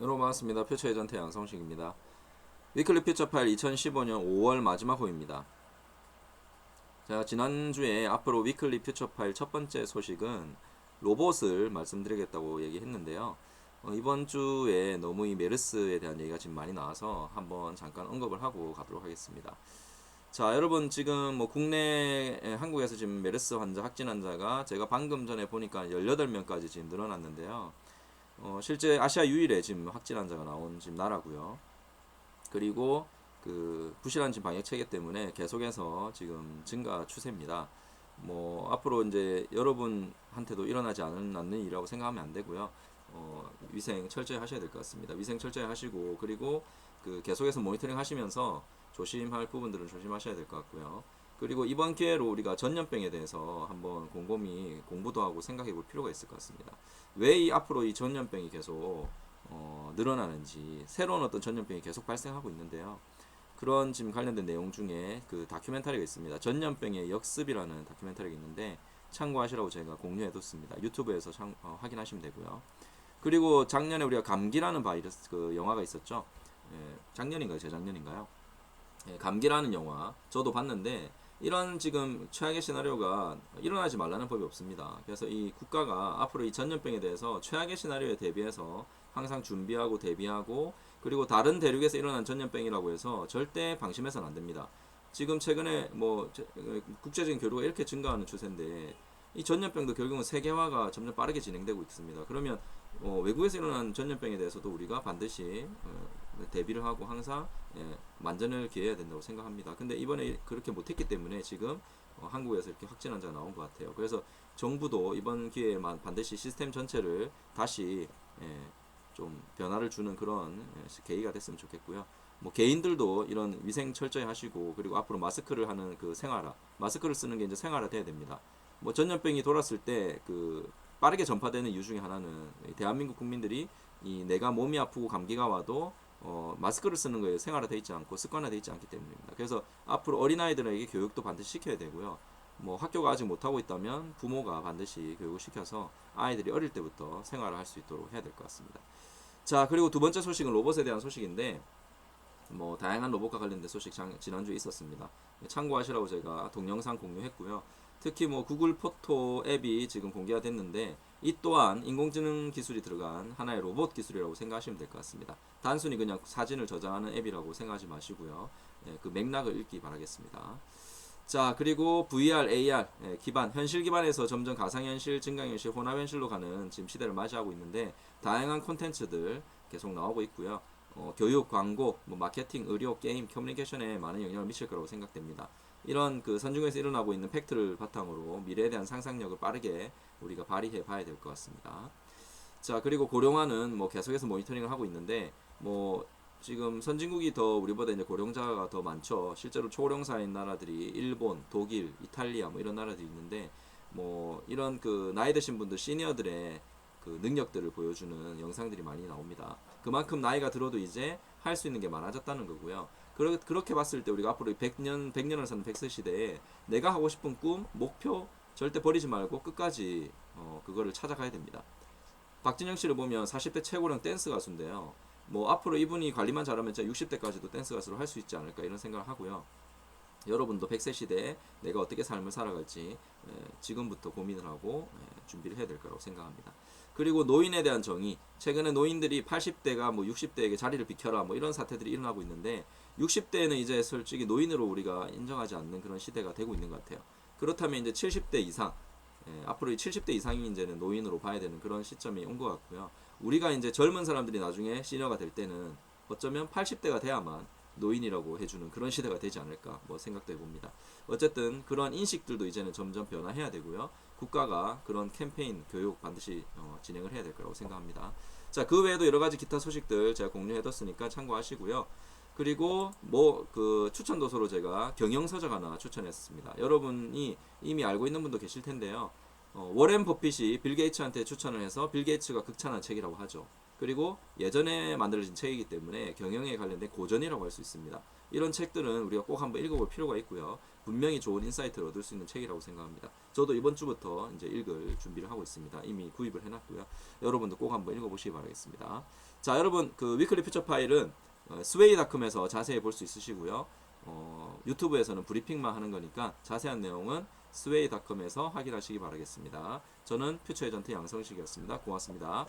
여러분 반갑습니다. 퓨처 에전트 양성식입니다. 위클리 퓨처 파일 2015년 5월 마지막 호입니다. 자, 지난주에 앞으로 위클리 퓨처 파일 첫 번째 소식은 로봇을 말씀드리겠다고 얘기했는데요. 어, 이번 주에 너무 이 메르스에 대한 얘기가 지금 많이 나와서 한번 잠깐 언급을 하고 가도록 하겠습니다. 자, 여러분 지금 뭐 국내 에, 한국에서 지금 메르스 환자 확진 환자가 제가 방금 전에 보니까 18명까지 지금 늘어났는데요. 어, 실제 아시아 유일의 지금 확진 환자가 나온 지금 나라고요. 그리고 그 부실한 지금 방역 체계 때문에 계속해서 지금 증가 추세입니다. 뭐 앞으로 이제 여러분한테도 일어나지 않는, 않는 일이라고 생각하면 안 되고요. 어, 위생 철저히 하셔야 될 것 같습니다. 위생 철저히 하시고 그리고 그 계속해서 모니터링 하시면서 조심할 부분들은 조심하셔야 될 것 같고요. 그리고 이번 기회로 우리가 전염병에 대해서 한번 곰곰이 공부도 하고 생각해 볼 필요가 있을 것 같습니다. 왜 이 앞으로 이 전염병이 계속 어, 늘어나는지 새로운 어떤 전염병이 계속 발생하고 있는데요. 그런 지금 관련된 내용 중에 그 다큐멘터리가 있습니다. 전염병의 역습이라는 다큐멘터리가 있는데 참고하시라고 제가 공유해뒀습니다. 유튜브에서 참, 어, 확인하시면 되고요. 그리고 작년에 우리가 감기라는 바이러스 그 영화가 있었죠. 예, 작년인가요? 재작년인가요? 예, 감기라는 영화 저도 봤는데 이런 지금 최악의 시나리오가 일어나지 말라는 법이 없습니다. 그래서 이 국가가 앞으로 이 전염병에 대해서 최악의 시나리오에 대비해서 항상 준비하고 대비하고 그리고 다른 대륙에서 일어난 전염병이라고 해서 절대 방심해서는 안 됩니다. 지금 최근에 뭐 제- 어, 국제적인 교류가 이렇게 증가하는 추세인데 이 전염병도 결국은 세계화가 점점 빠르게 진행되고 있습니다. 그러면 어, 외국에서 일어난 전염병에 대해서도 우리가 반드시 어, 대비를 하고 항상 예, 만전을 기해야 된다고 생각합니다. 근데 이번에 그렇게 못했기 때문에 지금 어, 한국에서 이렇게 확진 환자가 나온 것 같아요. 그래서 정부도 이번 기회에만 반드시 시스템 전체를 다시 예, 좀 변화를 주는 그런 예, 계기가 됐으면 좋겠고요. 뭐 개인들도 이런 위생 철저히 하시고 그리고 앞으로 마스크를 하는 그 생활화, 마스크를 쓰는 게 이제 생활화 돼야 됩니다. 뭐 전염병이 돌았을 때 그 빠르게 전파되는 이유 중에 하나는 이 대한민국 국민들이 이 내가 몸이 아프고 감기가 와도 어, 마스크를 쓰는 거에 생활화돼 있지 않고 습관화돼 있지 않기 때문입니다. 그래서 앞으로 어린아이들에게 교육도 반드시 시켜야 되고요. 뭐 학교가 아직 못하고 있다면 부모가 반드시 교육을 시켜서 아이들이 어릴 때부터 생활을 할 수 있도록 해야 될 것 같습니다. 자 그리고 두 번째 소식은 로봇에 대한 소식인데 뭐 다양한 로봇과 관련된 소식 장- 지난주에 있었습니다. 참고하시라고 제가 동영상 공유했고요. 특히 뭐 구글 포토 앱이 지금 공개가 됐는데 이 또한 인공지능 기술이 들어간 하나의 로봇 기술이라고 생각하시면 될 것 같습니다. 단순히 그냥 사진을 저장하는 앱이라고 생각하지 마시고요. 예, 그 맥락을 읽기 바라겠습니다. 자 그리고 VR, AR 예, 기반 현실 기반에서 점점 가상현실, 증강현실, 혼합현실로 가는 지금 시대를 맞이하고 있는데 다양한 콘텐츠들 계속 나오고 있고요. 어, 교육, 광고, 뭐 마케팅, 의료, 게임, 커뮤니케이션에 많은 영향을 미칠 거라고 생각됩니다. 이런 그 선진국에서 일어나고 있는 팩트를 바탕으로 미래에 대한 상상력을 빠르게 우리가 발휘해 봐야 될 것 같습니다. 자 그리고 고령화는 뭐 계속해서 모니터링을 하고 있는데 뭐 지금 선진국이 더 우리보다 이제 고령자가 더 많죠. 실제로 초고령사인 나라들이 일본, 독일, 이탈리아 뭐 이런 나라들이 있는데 뭐 이런 그 나이 드신 분들 시니어들의 그 능력들을 보여주는 영상들이 많이 나옵니다. 그만큼 나이가 들어도 이제 할 수 있는 게 많아졌다는 거고요. 그러, 그렇게 봤을 때 우리가 앞으로 100년, 100년을 사는 100세 시대에 내가 하고 싶은 꿈, 목표 절대 버리지 말고 끝까지 어, 그거를 찾아가야 됩니다. 박진영 씨를 보면 40대 최고령 댄스 가수인데요. 뭐 앞으로 이분이 관리만 잘하면 진짜 60대까지도 댄스 가수를 할수 있지 않을까 이런 생각을 하고요. 여러분도 100세 시대에 내가 어떻게 삶을 살아갈지 에, 지금부터 고민을 하고 에, 준비를 해야 될 거라고 생각합니다. 그리고 노인에 대한 정의. 최근에 노인들이 80대가 뭐 60대에게 자리를 비켜라 뭐 이런 사태들이 일어나고 있는데 60대에는 이제 솔직히 노인으로 우리가 인정하지 않는 그런 시대가 되고 있는 것 같아요. 그렇다면 이제 70대 이상 예, 앞으로 이 70대 이상이 이제는 노인으로 봐야 되는 그런 시점이 온 것 같고요. 우리가 이제 젊은 사람들이 나중에 시니어가 될 때는 어쩌면 80대가 돼야만 노인이라고 해주는 그런 시대가 되지 않을까 뭐 생각도 해봅니다. 어쨌든 그런 인식들도 이제는 점점 변화해야 되고요. 국가가 그런 캠페인 교육 반드시 어, 진행을 해야 될 거라고 생각합니다. 자, 그 외에도 여러 가지 기타 소식들 제가 공유해뒀으니까 참고하시고요. 그리고 뭐 그 추천 도서로 제가 경영서적 하나 추천했습니다. 여러분이 이미 알고 있는 분도 계실 텐데요. 어, 워렌 버핏이 빌 게이츠한테 추천을 해서 빌 게이츠가 극찬한 책이라고 하죠. 그리고 예전에 만들어진 책이기 때문에 경영에 관련된 고전이라고 할 수 있습니다. 이런 책들은 우리가 꼭 한번 읽어볼 필요가 있고요. 분명히 좋은 인사이트를 얻을 수 있는 책이라고 생각합니다. 저도 이번 주부터 이제 읽을 준비를 하고 있습니다. 이미 구입을 해놨고요. 여러분도 꼭 한번 읽어보시기 바라겠습니다. 자, 여러분 그 위클리 퓨처 파일은 어, 스웨이닷컴에서 자세히 볼 수 있으시고요. 어, 유튜브에서는 브리핑만 하는 거니까 자세한 내용은 스웨이닷컴에서 확인하시기 바라겠습니다. 저는 퓨처 에전트 양성식이었습니다. 고맙습니다.